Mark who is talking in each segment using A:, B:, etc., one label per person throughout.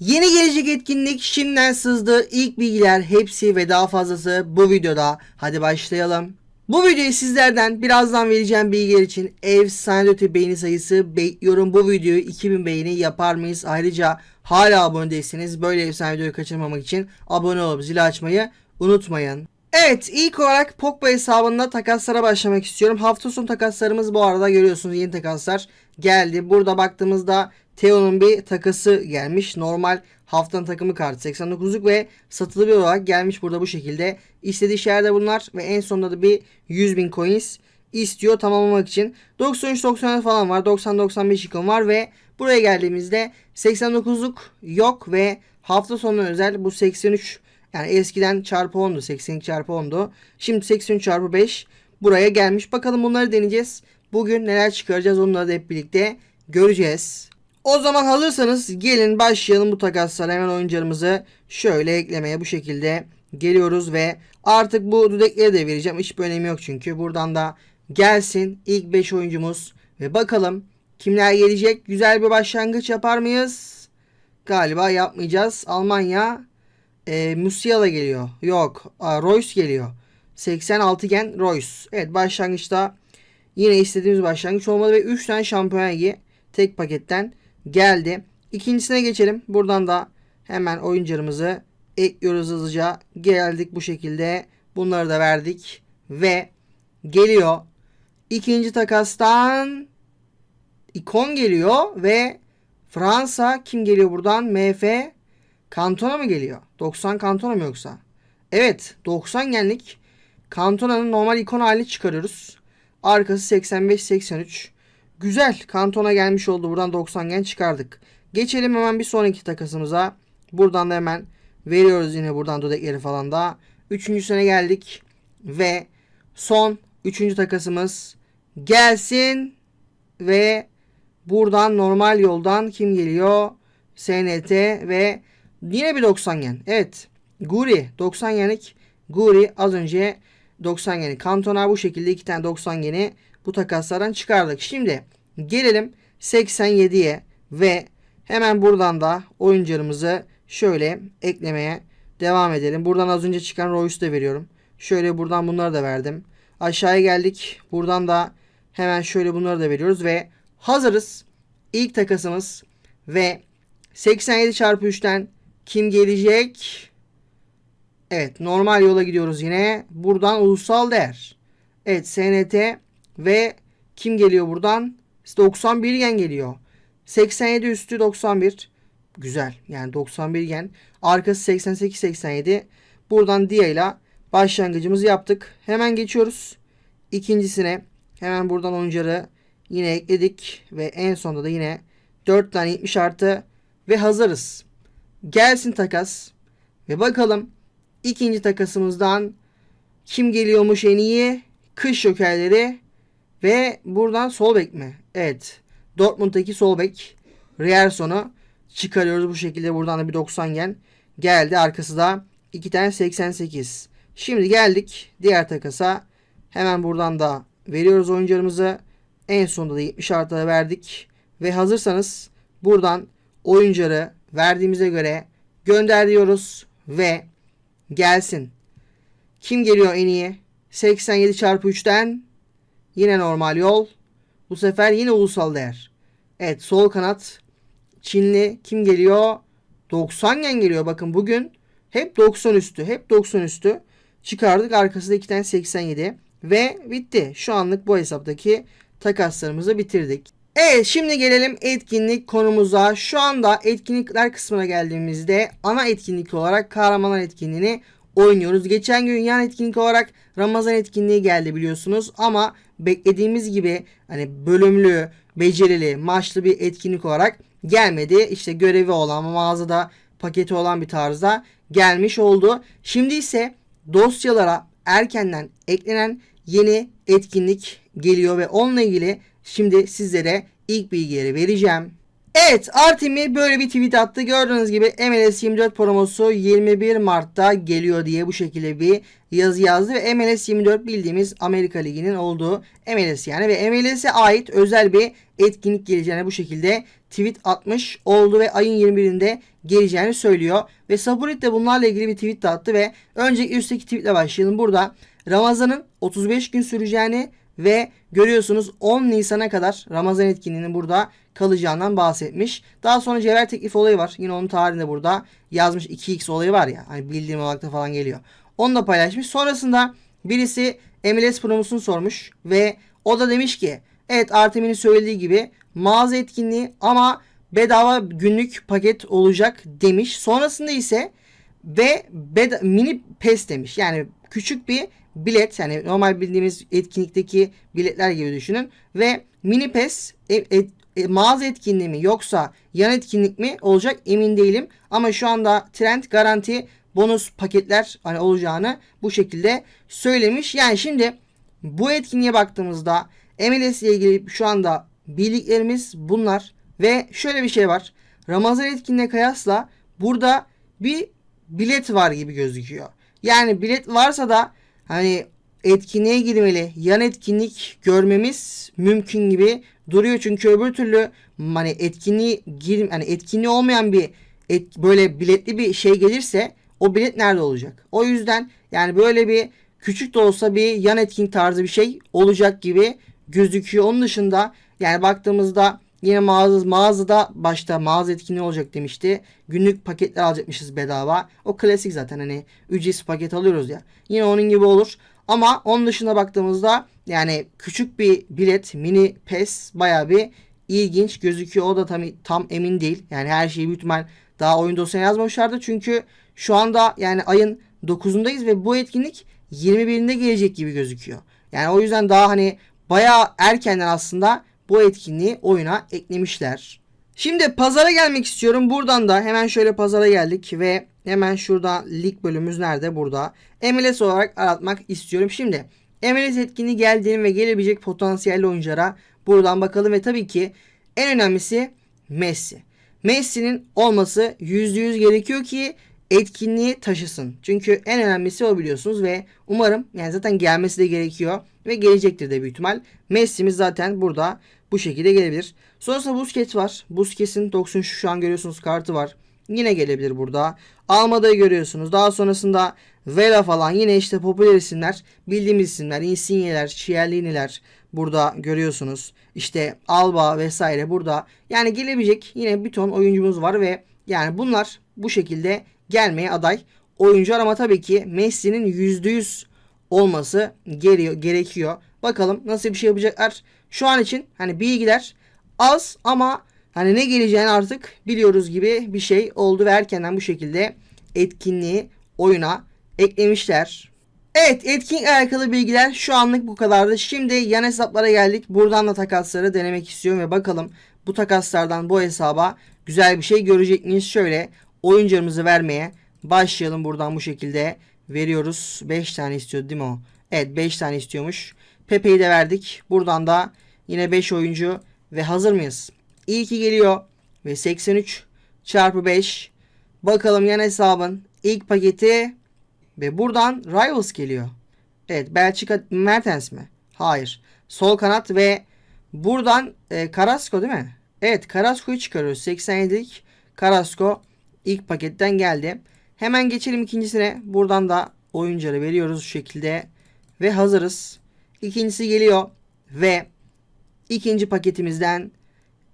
A: Yeni gelecek etkinlik şimdiden sızdı. İlk bilgiler hepsi ve daha fazlası bu videoda. Hadi başlayalım. Bu videoyu sizlerden birazdan vereceğim bilgiler için efsane öte beğeni sayısı bekliyorum. Bu videoyu 2000 beğeni yapar mıyız? Ayrıca hala abone değilseniz böyle efsane videoyu kaçırmamak için abone olup zili açmayı unutmayın. Evet ilk olarak Pogba hesabında takaslara başlamak istiyorum. Hafta sonu takaslarımız bu arada görüyorsunuz yeni takaslar geldi. Burada baktığımızda Theo'nun bir takası gelmiş. Normal haftanın takımı kartı 89'luk ve satılı bir olarak gelmiş burada bu şekilde. İstediği şeyler bunlar ve en sonunda da bir 100 bin coins istiyor tamamlamak için. 93-90 falan var. 90-95 ikon var ve buraya geldiğimizde 89'luk yok ve hafta sonu özel bu 83 yani eskiden çarpı 10'du 82 çarpı 10'du. Şimdi 83 çarpı 5 buraya gelmiş. Bakalım bunları deneyeceğiz. Bugün neler çıkaracağız onları da hep birlikte göreceğiz. O zaman hazırsanız gelin başlayalım bu takaslara. Hemen oyuncularımızı şöyle eklemeye bu şekilde geliyoruz ve artık bu dudekleri de vereceğim. Hiçbir önemi yok çünkü. Buradan da gelsin ilk 5 oyuncumuz ve bakalım kimler gelecek. Güzel bir başlangıç yapar mıyız? Galiba yapmayacağız. Almanya e, Musiala geliyor. Yok. Aa, Royce geliyor. 86 gen Royce. Evet başlangıçta yine istediğimiz başlangıç olmadı ve 3 tane şampiyon ligi tek paketten geldi. İkincisine geçelim. Buradan da hemen oyuncularımızı ekliyoruz hızlıca. Geldik bu şekilde. Bunları da verdik. Ve geliyor. İkinci takastan ikon geliyor ve Fransa kim geliyor buradan? MF Kantona mı geliyor? 90 Kantona mı yoksa? Evet 90 genlik Kantona'nın normal ikon hali çıkarıyoruz. Arkası 85-83. Güzel. Kantona gelmiş oldu. Buradan 90 gen çıkardık. Geçelim hemen bir sonraki takasımıza. Buradan da hemen veriyoruz yine buradan dodekleri falan da. Üçüncüsüne geldik. Ve son üçüncü takasımız gelsin. Ve buradan normal yoldan kim geliyor? SNT ve yine bir 90 gen. Evet. Guri 90 genlik. Guri az önce 90 geni. Kantona bu şekilde iki tane 90 geni bu takaslardan çıkardık. Şimdi gelelim 87'ye ve hemen buradan da oyuncularımızı şöyle eklemeye devam edelim. Buradan az önce çıkan Royce'u da veriyorum. Şöyle buradan bunları da verdim. Aşağıya geldik. Buradan da hemen şöyle bunları da veriyoruz ve hazırız. İlk takasımız ve 87 çarpı 3'ten kim gelecek? Evet normal yola gidiyoruz yine. Buradan ulusal değer. Evet SNT ve kim geliyor buradan? 91 gen geliyor. 87 üstü 91. Güzel. Yani 91 gen. Arkası 88-87. Buradan Dia ile başlangıcımızı yaptık. Hemen geçiyoruz. İkincisine hemen buradan oyuncuları yine ekledik. Ve en sonunda da yine 4 tane 70 artı ve hazırız. Gelsin takas. Ve bakalım ikinci takasımızdan kim geliyormuş en iyi? Kış jokerleri ve buradan sol bek mi? Evet. Dortmund'daki sol bek Rierson'u çıkarıyoruz bu şekilde. Buradan da bir 90 gen geldi. Arkası da iki tane 88. Şimdi geldik diğer takasa. Hemen buradan da veriyoruz oyuncularımızı. En sonunda da 70 artı verdik. Ve hazırsanız buradan oyuncuları verdiğimize göre gönder diyoruz. Ve gelsin. Kim geliyor en iyi? 87 çarpı 3'ten yine normal yol. Bu sefer yine ulusal değer. Evet sol kanat Çinli kim geliyor? 90 gen geliyor. Bakın bugün hep 90 üstü. Hep 90 üstü. Çıkardık. Arkasında 2 tane 87. Ve bitti. Şu anlık bu hesaptaki takaslarımızı bitirdik. Evet şimdi gelelim etkinlik konumuza. Şu anda etkinlikler kısmına geldiğimizde ana etkinlik olarak kahramanlar etkinliğini oynuyoruz. Geçen gün yan etkinlik olarak Ramazan etkinliği geldi biliyorsunuz ama beklediğimiz gibi hani bölümlü, becerili, maçlı bir etkinlik olarak gelmedi. İşte görevi olan mağazada paketi olan bir tarzda gelmiş oldu. Şimdi ise dosyalara erkenden eklenen yeni etkinlik geliyor ve onunla ilgili şimdi sizlere ilk bilgileri vereceğim. Evet Artemi böyle bir tweet attı. Gördüğünüz gibi MLS 24 promosu 21 Mart'ta geliyor diye bu şekilde bir yazı yazdı. Ve MLS 24 bildiğimiz Amerika Ligi'nin olduğu MLS yani. Ve MLS'e ait özel bir etkinlik geleceğini bu şekilde tweet atmış oldu. Ve ayın 21'inde geleceğini söylüyor. Ve Saburit de bunlarla ilgili bir tweet attı. Ve önceki üstteki tweetle başlayalım. Burada Ramazan'ın 35 gün süreceğini ve görüyorsunuz 10 Nisan'a kadar Ramazan etkinliğinin burada kalacağından bahsetmiş. Daha sonra cevher teklif olayı var. Yine onun tarihinde burada yazmış 2x olayı var ya. Hani bildiğim olarak da falan geliyor. Onu da paylaşmış. Sonrasında birisi MLS promosunu sormuş ve o da demiş ki evet Artemin'in söylediği gibi mağaza etkinliği ama bedava günlük paket olacak demiş. Sonrasında ise ve beda- mini pes demiş. Yani küçük bir bilet yani normal bildiğimiz etkinlikteki biletler gibi düşünün ve mini pes e, e, e, mağaza etkinliği mi yoksa yan etkinlik mi olacak emin değilim ama şu anda trend garanti bonus paketler hani olacağını bu şekilde söylemiş. Yani şimdi bu etkinliğe baktığımızda MLS ile ilgili şu anda bildiklerimiz bunlar ve şöyle bir şey var. Ramazan etkinliğine kıyasla burada bir bilet var gibi gözüküyor. Yani bilet varsa da hani etkinliğe girmeli, yan etkinlik görmemiz mümkün gibi duruyor. Çünkü öbür türlü hani etkinliği gir hani etkinliği olmayan bir et, böyle biletli bir şey gelirse o bilet nerede olacak? O yüzden yani böyle bir küçük de olsa bir yan etkinlik tarzı bir şey olacak gibi gözüküyor. Onun dışında yani baktığımızda Yine mağaza, mağazada başta mağaza etkinliği olacak demişti. Günlük paketler alacakmışız bedava. O klasik zaten hani ücretsiz paket alıyoruz ya. Yine onun gibi olur. Ama onun dışında baktığımızda yani küçük bir bilet mini pes baya bir ilginç gözüküyor. O da tam, tam emin değil. Yani her şeyi büyük daha oyun dosyasına yazmamışlardı. Çünkü şu anda yani ayın 9'undayız ve bu etkinlik 21'inde gelecek gibi gözüküyor. Yani o yüzden daha hani baya erkenden aslında bu etkinliği oyuna eklemişler. Şimdi pazara gelmek istiyorum. Buradan da hemen şöyle pazara geldik ve hemen şurada lig bölümümüz nerede? Burada. MLS olarak aratmak istiyorum. Şimdi MLS etkinliği geldiğini ve gelebilecek potansiyelli oyunculara buradan bakalım ve tabii ki en önemlisi Messi. Messi'nin olması %100 gerekiyor ki etkinliği taşısın. Çünkü en önemlisi o biliyorsunuz ve umarım yani zaten gelmesi de gerekiyor ve gelecektir de büyük ihtimal. Messi'miz zaten burada bu şekilde gelebilir. Sonrasında Busquets var. Busquets'in 93 şu an görüyorsunuz kartı var. Yine gelebilir burada. Almada'yı görüyorsunuz. Daha sonrasında Vela falan yine işte popüler isimler. Bildiğimiz isimler. Insigne'ler, Chiellini'ler burada görüyorsunuz. İşte Alba vesaire burada. Yani gelebilecek yine bir ton oyuncumuz var ve yani bunlar bu şekilde gelmeye aday oyuncular ama tabii ki Messi'nin %100 olması gerekiyor. Bakalım nasıl bir şey yapacaklar. Şu an için hani bilgiler az ama hani ne geleceğini artık biliyoruz gibi bir şey oldu ve erkenden bu şekilde etkinliği oyuna eklemişler. Evet etkinlikle alakalı bilgiler şu anlık bu kadardı. Şimdi yan hesaplara geldik. Buradan da takasları denemek istiyorum ve bakalım bu takaslardan bu hesaba güzel bir şey görecek miyiz? Şöyle oyuncularımızı vermeye başlayalım buradan bu şekilde veriyoruz. 5 tane istiyor değil mi o? Evet 5 tane istiyormuş. Pepe'yi de verdik. Buradan da yine 5 oyuncu ve hazır mıyız? İlki geliyor ve 83 çarpı 5. Bakalım yan hesabın ilk paketi ve buradan Rivals geliyor. Evet Belçika Mertens mi? Hayır. Sol kanat ve buradan e, Carrasco değil mi? Evet Carrasco'yu çıkarıyoruz. 87'lik Carrasco ilk paketten geldi. Hemen geçelim ikincisine. Buradan da oyuncuları veriyoruz şu şekilde. Ve hazırız. İkincisi geliyor. Ve ikinci paketimizden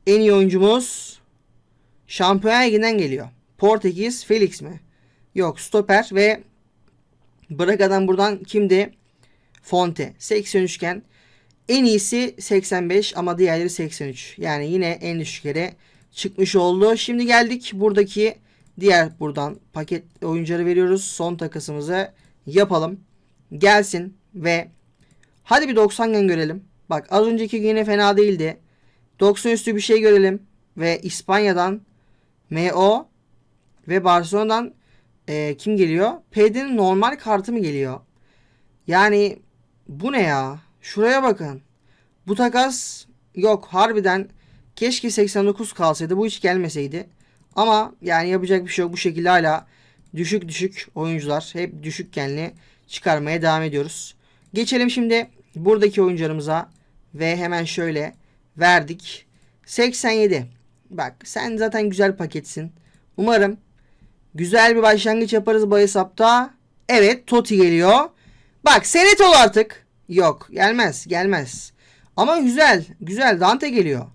A: en iyi oyuncumuz Şampiyon Ligi'nden geliyor. Portekiz Felix mi? Yok stoper ve Braga'dan buradan kimdi? Fonte. 83 iken en iyisi 85 ama diğerleri 83. Yani yine en düşük yere çıkmış oldu. Şimdi geldik buradaki diğer buradan paket oyuncuları veriyoruz. Son takasımızı yapalım. Gelsin ve hadi bir 90 gen görelim. Bak az önceki yine fena değildi. 90 üstü bir şey görelim. Ve İspanya'dan MO ve Barcelona'dan e, kim geliyor? PD'nin normal kartı mı geliyor? Yani bu ne ya? Şuraya bakın. Bu takas yok harbiden Keşke 89 kalsaydı. Bu hiç gelmeseydi. Ama yani yapacak bir şey yok. Bu şekilde hala düşük düşük oyuncular hep düşük genli çıkarmaya devam ediyoruz. Geçelim şimdi buradaki oyuncularımıza ve hemen şöyle verdik. 87. Bak sen zaten güzel paketsin. Umarım güzel bir başlangıç yaparız bu hesapta. Evet Toti geliyor. Bak senet ol artık. Yok gelmez gelmez. Ama güzel güzel Dante geliyor.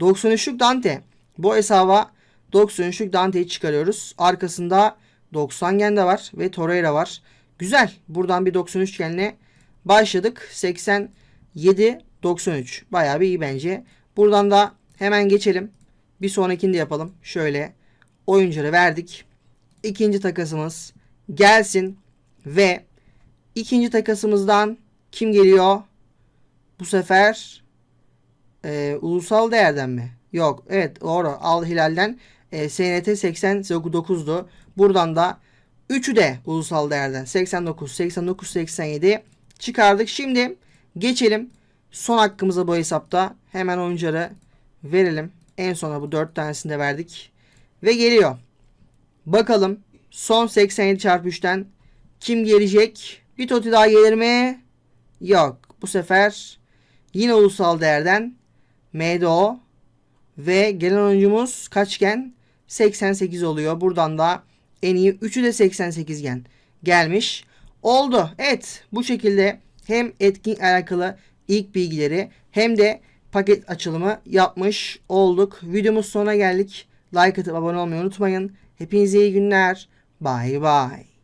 A: 93'lük Dante. Bu hesaba 93'lük Dante'yi çıkarıyoruz. Arkasında 90 gen de var ve Torreira var. Güzel. Buradan bir 93 genle başladık. 87 93. Bayağı bir iyi bence. Buradan da hemen geçelim. Bir sonrakini de yapalım. Şöyle oyuncuları verdik. İkinci takasımız gelsin ve ikinci takasımızdan kim geliyor? Bu sefer e, ulusal değerden mi? Yok. Evet doğru. Al Hilal'den e, SNT 89'du. Buradan da 3'ü de ulusal değerden 89, 89, 87 çıkardık. Şimdi geçelim son hakkımıza bu hesapta. Hemen oyuncuları verelim. En sona bu 4 tanesini de verdik. Ve geliyor. Bakalım son 87 çarpı 3'ten kim gelecek? Bir toti daha gelir mi? Yok. Bu sefer yine ulusal değerden MDO ve gelen oyuncumuz kaçgen? 88 oluyor. Buradan da en iyi 3'ü de 88 gen gelmiş. Oldu. Evet bu şekilde hem etkin alakalı ilk bilgileri hem de paket açılımı yapmış olduk. Videomuz sonuna geldik. Like atıp abone olmayı unutmayın. Hepinize iyi günler. Bye bye.